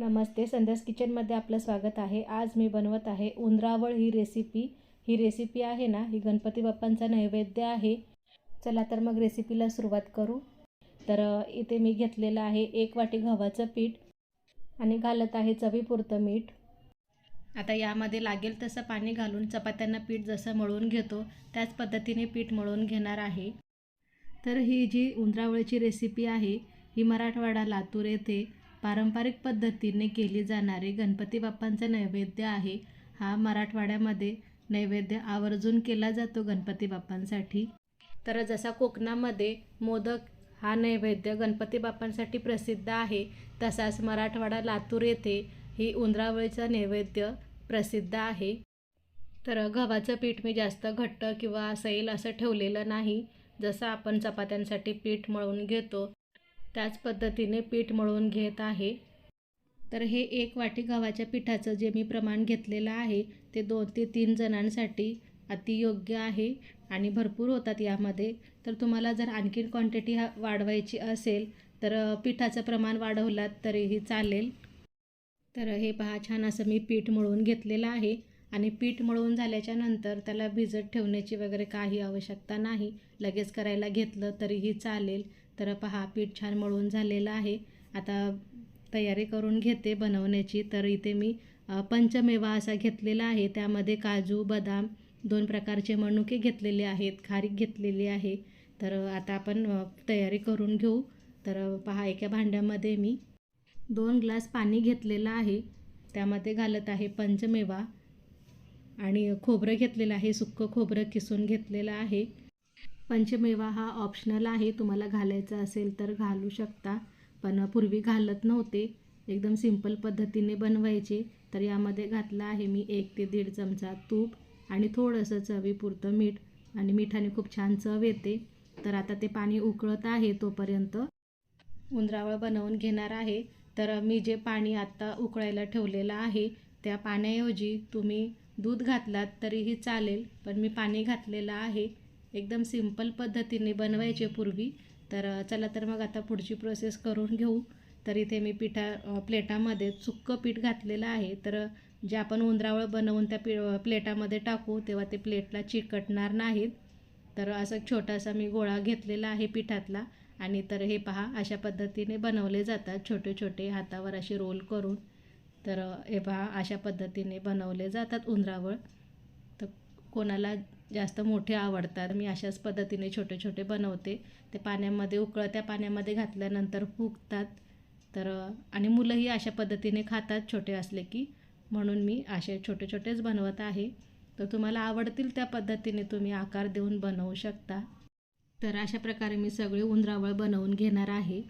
नमस्ते संध्यास किचनमध्ये आपलं स्वागत आहे. आज मी बनवत आहे उंदरावळ ही रेसिपी ही रेसिपी आहे ना ही गणपती बाप्पांचा नैवेद्य आहे. चला तर मग रेसिपीला सुरुवात करू. तर इथे मी घेतलेलं आहे एक वाटी गव्हाचं पीठ आणि घालत आहे चवीपुरतं मीठ. आता यामध्ये लागेल तसं पाणी घालून चपात्यांना पीठ जसं मळून घेतो त्याच पद्धतीने पीठ मळून घेणार आहे. तर ही जी उंदरावळीची रेसिपी आहे ही मराठवाडा लातूर येथे पारंपरिक पद्धतीने केली जाणारी गणपती बाप्पांचा नैवेद्य आहे. हा मराठवाड्यामध्ये नैवेद्य आवर्जून केला जातो गणपती बाप्पांसाठी. तर जसा कोकणामध्ये मोदक हा नैवेद्य गणपती बाप्पांसाठी प्रसिद्ध आहे तसाच मराठवाडा लातूर येथे ही उंदरावळीचा नैवेद्य प्रसिद्ध आहे. तर गव्हाचं पीठ मी जास्त घट्ट किंवा सैल असं ठेवलेलं नाही. जसं आपण चपात्यांसाठी पीठ मळून घेतो त्याच पद्धतीने पीठ मळून घेत आहे. तर हे एक वाटी गव्हाच्या पिठाचं जे मी प्रमाण घेतलेलं आहे ते दोन ते तीन जणांसाठी अतियोग्य आहे आणि भरपूर होतात यामध्ये. तर तुम्हाला जर आणखीन क्वांटिटी हा वाढवायची असेल तर पिठाचं प्रमाण वाढवलात तरीही चालेल. तर हे पहा छान असं मी पीठ मळून घेतलेलं आहे आणि पीठ मळून झाल्याच्यानंतर त्याला भिजत ठेवण्याची वगैरे काही आवश्यकता नाही. लगेच करायला घेतलं तरीही चालेल. तर पहा पीठ छान मळून झालेलं आहे. आता तयारी करून घेते बनवण्याची. तर इथे मी पंचमेवा असा घेतलेला आहे. त्यामध्ये काजू बदाम दोन प्रकारचे मनुके घेतलेले आहेत. खारीक घेतलेली आहे. तर आता आपण तयारी करून घेऊ. तर पहा एका भांड्यामध्ये मी दोन ग्लास पाणी घेतलेलं आहे. त्यामध्ये घालत आहे पंचमेवा आणि खोबरं घेतलेलं आहे. सुक्कं खोबरं किसून घेतलेलं आहे. पंचमेवा हा ऑप्शनल आहे. तुम्हाला घालायचा असेल तर घालू शकता. पण पूर्वी घालत नव्हते. एकदम सिंपल पद्धतीने बनवायचे. तर यामध्ये घातलं आहे मी एक ते दीड चमचा तूप आणि थोडंसं चवीपुरतं मीठ. आणि मिठाने खूप छान चव येते. तर आता ते पाणी उकळत आहे तोपर्यंत उंदरावळ बनवून घेणार आहे. तर मी जे पाणी आत्ता उकळायला ठेवलेलं आहे त्या पाण्याऐवजी तुम्ही दूध घातलात तरीही चालेल. पण मी पाणी घातलेलं आहे. एकदम सिंपल पद्धतीने बनवायचे पूर्वी. तर चला तर मग आता पुढची प्रोसेस करून घेऊ. तर इथे मी पिठा प्लेटामध्ये सुक्कं पीठ घातलेलं आहे. तर जे आपण उंदरावळ बनवून त्या पि प्लेटामध्ये टाकू तेव्हा ते प्लेटला चिकटणार नाहीत. तर असं छोटासा मी गोळा घेतलेला आहे पिठातला. आणि तर हे पहा अशा पद्धतीने बनवले जातात. छोटे छोटे हातावर असे रोल करून. तर हे पहा अशा पद्धतीने बनवले जातात उंदरावळ. तर कोणाला जास्त मोठे आवडतात. मी अशाच पद्धतीने छोटे छोटे बनवते. ते पाण्यामध्ये उकळत्या पाण्यामध्ये घातल्यानंतर फुगतात. तर आणि मुलंही अशा पद्धतीने खातात छोटे असले की. म्हणून मी असे छोटे छोटेच बनवत आहे. तर तुम्हाला आवडतील त्या पद्धतीने तुम्ही आकार देऊन बनवू शकता. तर अशा प्रकारे मी सगळे उंदरावळ बनवून घेणार आहे.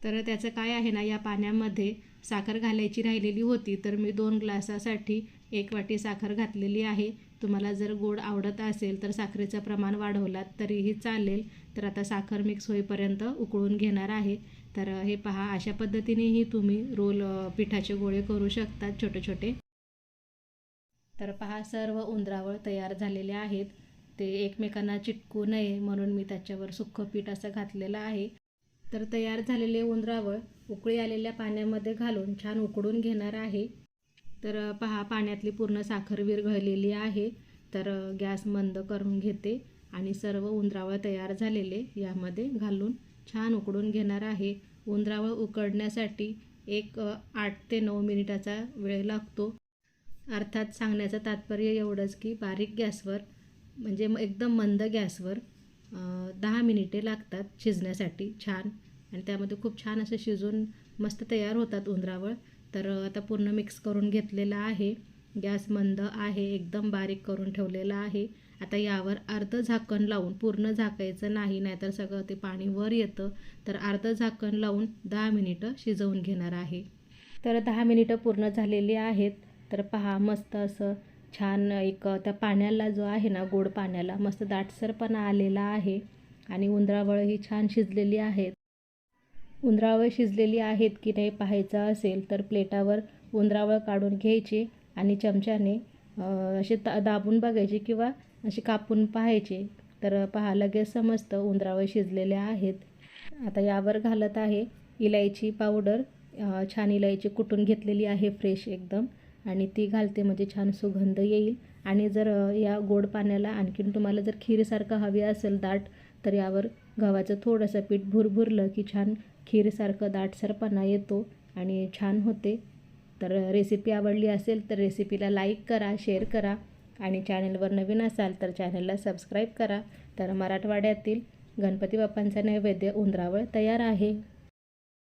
तर त्याचं काय आहे ना या पाण्यामध्ये साखर घालायची राहिलेली होती. तर मी दोन ग्लासासाठी एक वाटी साखर घातलेली आहे. तुम्हाला जर गोड आवडत असेल तर साखरेचं प्रमाण वाढवलात तरीही चालेल. तर आता साखर मिक्स होईपर्यंत उकळून घेणार आहे. तर हे पहा अशा पद्धतीनेही तुम्ही रोल पिठाचे गोळे करू शकता छोटे छोटे. तर पहा सर्व उंदरावळ तयार झालेले आहेत. ते एकमेकांना चिटकू नये म्हणून मी त्याच्यावर सुक्कं पीठ असं घातलेलं आहे. तर तयार झालेले उंदरावळ उकळी आलेल्या पाण्यामध्ये घालून छान उकडून घेणार आहे. तर पहा पाण्यातली पूर्ण साखर विरघळलेली आहे. तर गॅस मंद करून घेते आणि सर्व उंदरावळ तयार झालेले यामध्ये घालून छान उकडून घेणार आहे. उंदरावळ उकडण्यासाठी एक आठ ते नऊ मिनिटाचा वेळ लागतो. अर्थात सांगण्याचं तात्पर्य एवढंच की बारीक गॅसवर म्हणजे म- एकदम मंद गॅसवर दहा मिनिटे लागतात शिजण्यासाठी छान. आणि त्यामध्ये खूप छान असं शिजून मस्त तयार होतात उंदरावळ. तर आता पूर्ण मिक्स करून घेतलेला आहे. गॅस मंद आहे एकदम बारीक करून ठेवलेला आहे. आता यावर अर्ध झाकण लावून पूर्ण झाकायचं नाही नाहीतर सगळं ते पाणी वर येतं. तर अर्ध झाकण लावून दहा मिनिटं शिजवून घेणार आहे. तर दहा मिनिटं पूर्ण झालेली आहेत. तर पहा मस्त असं छान एक त्या पाण्याला जो आहे ना गोड पाण्याला मस्त दाटसरपणा आलेला आहे. आणि उंदरावळही छान शिजलेली आहेत. उंदरावळ शिजलेली आहेत की नाही पाहायचं असेल तर प्लेटावर उंदरावळ काढून घ्यायची आणि चमच्याने असे ता दाबून बघायचे किंवा असे कापून पाहायचे. तर पहा लगेच समजतं उंदरावळ शिजलेले आहेत. आता यावर घालत आहे इलायची पावडर. छान इलायची कुटून घेतलेली आहे फ्रेश एकदम. आणि ती घालते म्हणजे छान सुगंध येईल. आणि जर या गोड पाण्याला आणखीन तुम्हाला जर खीरसारखं हवी असेल दाट तर यावर गव्हाचं थोडंसं पीठ भुरभुरलं की छान खीरसारखं दाटसरपणा येतो आणि छान होते. तर रेसिपी आवडली असेल तर रेसिपीला लाईक करा शेअर करा आणि चॅनलवर नवीन असाल तर चॅनलला सबस्क्राईब करा. तर मराठवाड्यातील गणपती बाप्पांचा नैवेद्य उंदरावळ तयार आहे.